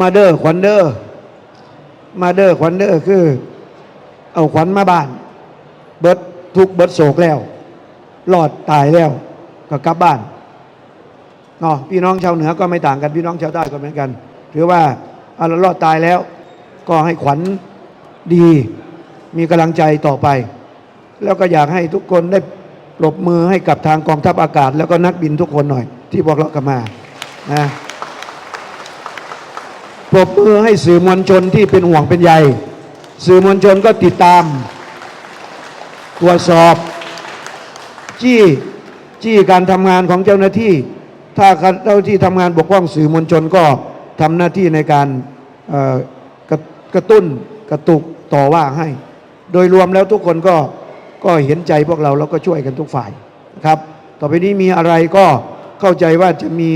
มาเด้อขวัญเด้อมาเด้อขวัญเด้อคือ เอาขวัญมาบ้าน เบิดทุกเบิดโศกแล้วรอดตายแล้วก็กลับบ้านเนาะพี่น้องชาวเหนือก็ไม่ต่างกันพี่น้องชาวใต้ก็เหมือนกันถือว่าเอาเรอดตายแล้ว ก็ให้ขวัญดีมีกำลังใจต่อไป แล้วก็อยากให้ทุกคนได้ปรบมือให้กับทางกองทัพอากาศ แล้วก็นักบินทุกคนหน่อย ที่พวกเรากันมานะ ปรบมือให้สื่อมวลชนที่เป็นห่วงเป็นใย สื่อมวลชนก็ติดตาม ตรวจสอบ จี้จี้การทำงานของเจ้าหน้าที่ ถ้าเจ้าที่ทำงานบกพร่องสื่อมวลชนก็ทำหน้าที่ในการกระกระตุ้นกระตุกต่อว่าให้ โดยรวมแล้วทุกคนก็ก็เห็นใจพวกเราแล้วก็ช่วยกันทุกฝ่ายนะครับ ต่อไปนี้มีอะไรก็เข้าใจว่าจะมี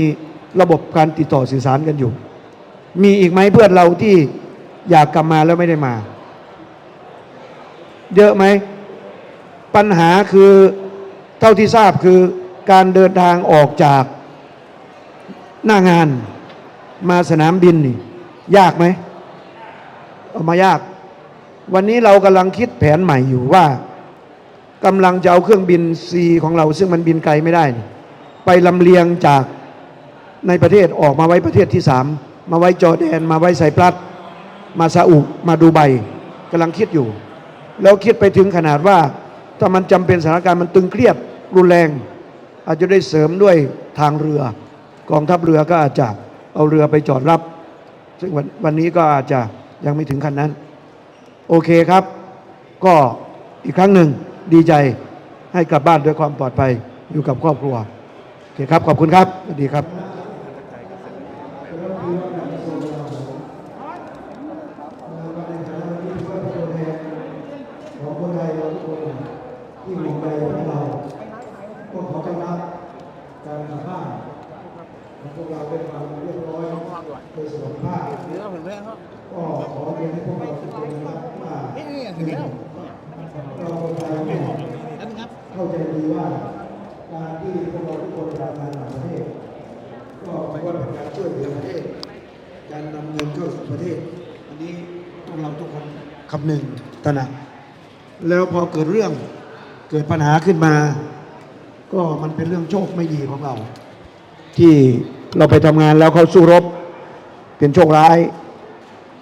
ระบบการติดต่อสื่อสารกันอยู่ มีอีกไหมเพื่อนเราที่อยากกลับมาแล้วไม่ได้มา เยอะไหม ปัญหาคือเท่าที่ทราบคือการเดินทางออกจากหน้างานมาสนามบินนี่ยากไหมออกมายาก วันนี้เรากำลังคิดแผนใหม่อยู่ว่ากำลังจะเอาเครื่องบินซีของเรา ซึ่งมันบินไกลไม่ได้ ไปลำเลียงจากในประเทศออกมาไว้ประเทศที่สาม มาไว้จอแดน มาไว้ไซปรัสมาซาอุมาดูไบกำลังคิดอยู่ แล้วคิดไปถึงขนาดว่า ถ้ามันจำเป็นสถานการณ์มันตึงเครียดรุนแรง อาจจะได้เสริมด้วยทางเรือกองทัพเรือก็อาจจะเอาเรือไปจอดรับ ซึ่งววันนี้ก็อาจจะยังไม่ถึงขั้นนั้น โอเคครับ ก็อีกครั้งหนึ่งดีใจให้กลับบ้านด้วยความปลอดภัยอยู่กับครอบครัว โอเคครับ ขอบคุณครับ สวัสดีครับ ของคนไทยเราทุกคนที่ห่วงใยของเราก็ขอต้อนรับการสัมภาษณ์ของพวกเราเป็นความเรียบร้อยโดยสุขภาพก็ขอ เรียนให้พวกเราทุกคนนะครับว่าหนึ่งเราคนไทยเนี่ยเข้าใจดีว่าการที่พวกเราทุกคนทำงานต่างประเทศก็เพราะว่าเป็นการช่วยเหลือประเทศ การนำเงินเข้าสู่ประเทศ อันนี้พวกเราทุกคนคำหนึ่งตระหนักแล้วพอเกิดเรื่องเกิดปัญหาขึ้นมา ก็มันเป็นเรื่องโชคไม่ดีของเรา ที่เราไปทำงานแล้วเขาสู้รบเป็นโชคร้าย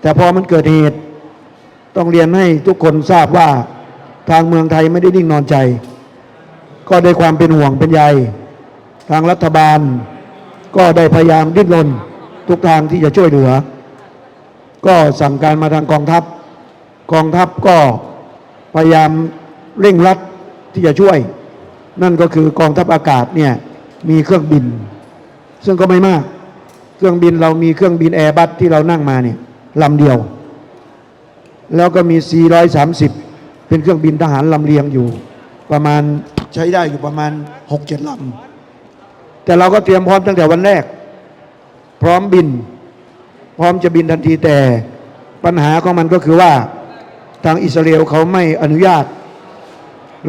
แต่พอมันเกิดเหตุ ต้องเรียนให้ทุกคนทราบว่าทางเมืองไทยไม่ได้นิ่งนอนใจ ก็ได้ความเป็นห่วงเป็นใย ทางรัฐบาล ก็ได้พยายามดิ้นรนทุกทางที่จะช่วยเหลือ ก็สั่งการมาทางกองทัพ กองทัพก็พยายามเร่งรัดที่จะช่วย นั่นก็คือกองทัพอากาศเนี่ยมีเครื่องบิน ซึ่งก็ไม่มาก เครื่องบินเรามีเครื่องบินแอร์บัสที่เรานั่งมาเนี่ย ลำเดียว แล้วก็มี 430 เป็นเครื่องบินทหารลำเลียงอยู่ ประมาณใช้ได้อยู่ประมาณ 6-7ลำแต่เราก็เตรียมพร้อมตั้งแต่วันแรก พร้อมบิน พร้อมจะบินทันทีแต่ปัญหาของมันก็คือว่าทางอิสราเอลเขาไม่อนุญาต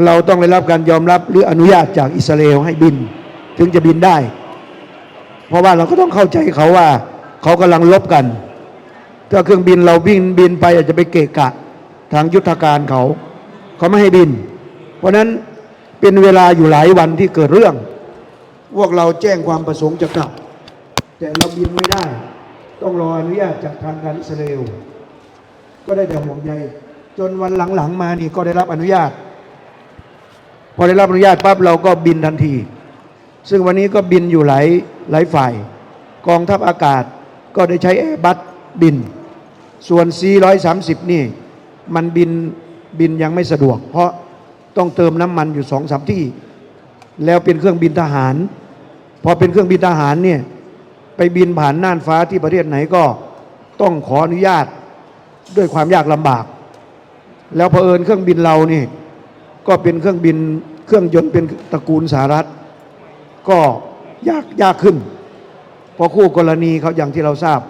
เราต้องได้รับการยอมรับหรืออนุญาตจากอิสราเอลให้บิน ถึงจะบินได้ เพราะว่าเราก็ต้องเข้าใจเขาว่า เขากำลังลบกัน ถ้าเครื่องบินเราบินบินไปอาจจะไปเกะกะ ทางยุทธการเขา เขาไม่ให้บิน เพราะฉะนั้นเป็นเวลาอยู่หลายวันที่เกิดเรื่อง พวกเราแจ้งความประสงค์จะกลับ แต่เราบินไม่ได้ ต้องรออนุญาตจากทางการอิสราเอลก็ได้แต่ห่วงใยจนวันหลังๆมานี่ก็ได้รับอนุญาต พอได้รับอนุญาตปั๊บเราก็บินทันที ซึ่งวันนี้ก็บินอยู่หลายหลายฝ่าย กองทัพอากาศก็ได้ใช้แอร์บัสบิน ส่วน C130 นี่ มันบินบินยังไม่สะดวก เพราะต้องเติมน้ำมันอยู่สองสามที่ แล้วเป็นเครื่องบินทหาร พอเป็นเครื่องบินทหารเนี่ยไปบินผ่านน่านฟ้าที่ประเทศไหนก็ต้องขออนุญาตด้วยความยากลำบาก แล้วเผอิญเครื่องบินเรานี่ก็เป็นเครื่องบินเครื่องยนต์เป็นตระกูลสหรัฐ ก็ยากยากขึ้น เพราะคู่กรณีเขาอย่างที่เราทราบ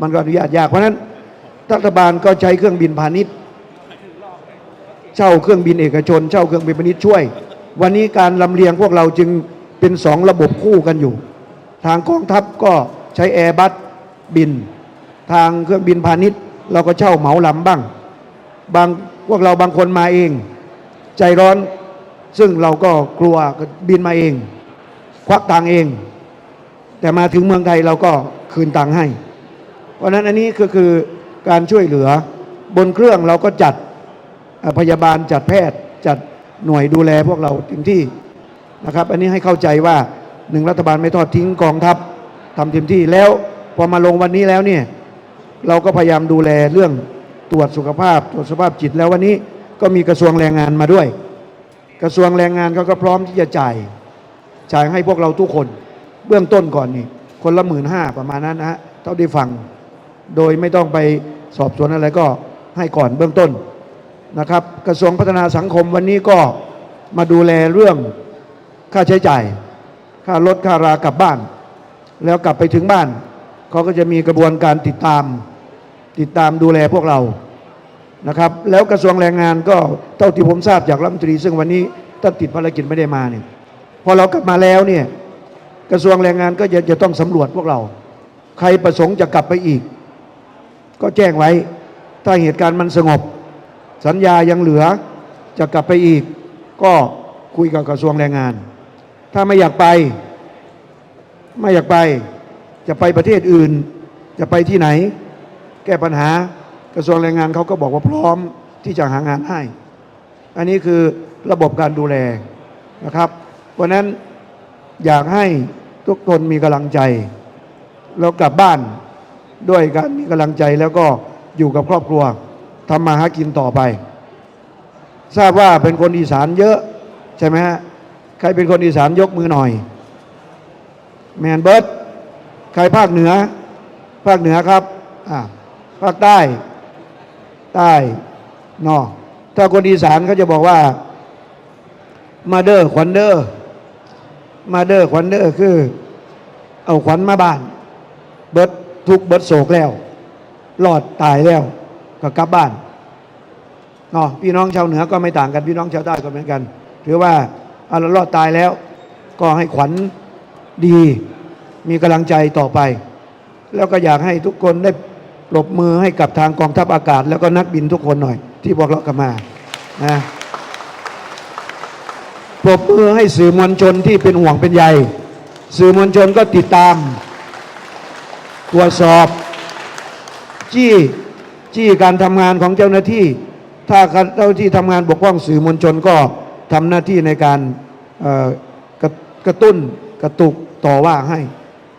มันก็อนุญาตยากเพราะฉะนั้น รัฐบาลก็ใช้เครื่องบินพาณิชย์ เช่าเครื่องบินเอกชน เช่าเครื่องบินพาณิชย์ช่วย วันนี้การลำเลียงพวกเราจึงเป็นสองระบบคู่กันอยู่ ทางกองทัพก็ใช้แอร์บัสบิน ทางเครื่องบินพาณิชย์ เราก็เช่าเหมาลำบ้าง บางพวกเราบางคนมาเอง ใจร้อนซึ่งเราก็กลัวบินมาเอง ควักตังเอง แต่มาถึงเมืองไทยเราก็คืนตังให้ เพราะฉะนั้นอันนี้ก็คือ การช่วยเหลือบนเครื่องเราก็จัดพยาบาลจัดแพทย์จัดหน่วยดูแลพวกเราเต็มที่นะครับ อันนี้ให้เข้าใจว่าหนึ่งรัฐบาลไม่ทอดทิ้งกองทัพทำเต็มที่แล้วพอมาลงวันนี้แล้วเนี่ยเราก็พยายามดูแลเรื่องตรวจสุขภาพ ตรวจสุขภาพจิตแล้ววันนี้ก็มีกระทรวงแรงงานมาด้วย กระทรวงแรงงานเขาก็พร้อมที่จะจ่ายจ่ายให้พวกเราทุกคนเบื้องต้นก่อนนี่คนละหมื่นห้าประมาณนั้นนะฮะเท่าที่ฟังโดยไม่ต้องไป สอบสวนอะไรก็ให้ก่อนเบื้องต้นนะครับ กระทรวงพัฒนาสังคมวันนี้ก็มาดูแลเรื่องค่าใช้จ่าย ค่ารถค่ารากลับบ้าน แล้วกลับไปถึงบ้านเขาก็จะมีกระบวนการติดตาม ติดตามดูแลพวกเรานะครับ แล้วกระทรวงแรงงานก็เท่าที่ผมทราบจากรัฐมนตรี ซึ่งวันนี้ท่านติดภารกิจไม่ได้มาเนี่ยพอเรากลับมาแล้วเนี่ยกระทรวงแรงงานก็จะจะต้องสำรวจพวกเรา ใครประสงค์จะกลับไปอีก ก็แจ้งไว้ ถ้าเหตุการณ์มันสงบ สัญญายังเหลือจะกลับไปอีก ก็คุยกับกระทรวงแรงงาน ถ้าไม่อยากไป ไม่อยากไป จะไปประเทศอื่น จะไปที่ไหน แก้ปัญหากระทรวงแรงงานเขาก็บอกว่าพร้อมที่จะหางานให้ อันนี้คือระบบการดูแลนะครับ เพราะนั้นอยากให้ทุกคนมีกำลังใจแล้วกลับบ้าน ด้วยการมีกำลังใจแล้วก็อยู่กับครอบครัวทำมาหากินต่อไป ทราบว่าเป็นคนอีสานเยอะ ใช่ไหมฮะ ใครเป็นคนอีสานยกมือหน่อย แมนเบิร์ดใครภาคเหนือ ภาคเหนือครับอ่าภาคใต้ ใต้นอถ้าคนอีสานเขาจะบอกว่า มาเดอร์ขวัญเดอร์มาเดอร์ขวัญเดอร์คือ เอาขวัญมาบ้าน เบิด ทุกข์เบิดโศกแล้วรอดตายแล้วก็กลับบ้านเนาะพี่น้องชาวเหนือก็ไม่ต่างกันพี่น้องชาวใต้ก็เหมือนกันถือว่าเอาเรารอดตายแล้ว ก็ให้ขวัญดีมีกำลังใจต่อไป แล้วก็อยากให้ทุกคนได้ปรบมือให้กับทางกองทัพอากาศ แล้วก็นักบินทุกคนหน่อย ที่พวกเรากลับมานะปรบมือให้สื่อมวลชนที่เป็นห่วงเป็นใยสื่อมวลชนก็ติดตาม ตรวจสอบ จี้จี้การทำงานของเจ้าหน้าที่ ถ้าเจ้าหน้าที่ทำงานบกพร่องสื่อมวลชนก็ทำหน้าที่ในการกระกระตุ้นกระตุกต่อว่าให้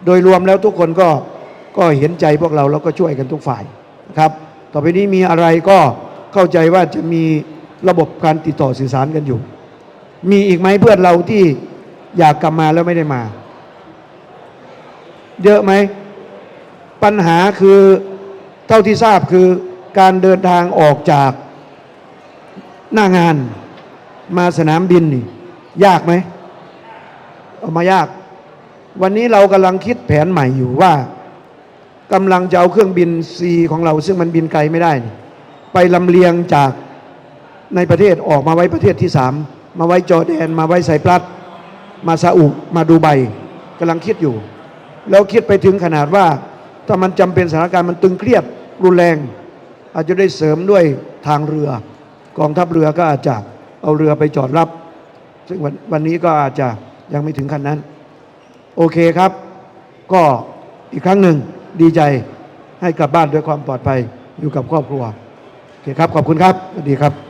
โดยรวมแล้วทุกคนก็ก็เห็นใจพวกเราแล้วก็ช่วยกันทุกฝ่ายนะครับ ต่อไปนี้มีอะไรก็เข้าใจว่าจะมีระบบการติดต่อสื่อสารกันอยู่ มีอีกไหมเพื่อนเราที่อยากกลับมาแล้วไม่ได้มา เยอะไหม ปัญหาคือเท่าที่ทราบคือการเดินทางออกจากหน้างานมาสนามบินนี่ยากไหมออกมายาก วันนี้เรากำลังคิดแผนใหม่อยู่ว่ากำลังจะเอาเครื่องบินซีของเรา ซึ่งมันบินไกลไม่ได้ ไปลำเลียงจากในประเทศออกมาไว้ประเทศที่สามมาไว้จอร์แดน มาไว้ไซปรัสมาซาอุมาดูไบกำลังคิดอยู่ แล้วคิดไปถึงขนาดว่า ถ้ามันจำเป็นสถานการณ์มันตึงเครียดรุนแรง อาจจะได้เสริมด้วยทางเรือกองทัพเรือก็อาจจะเอาเรือไปจอดรับ ซึ่งวันวันนี้ก็อาจจะยังไม่ถึงขั้นนั้น โอเคครับ ก็อีกครั้งหนึ่งดีใจให้กลับบ้านด้วยความปลอดภัยอยู่กับครอบครัว โอเคครับ ขอบคุณครับ สวัสดีครับ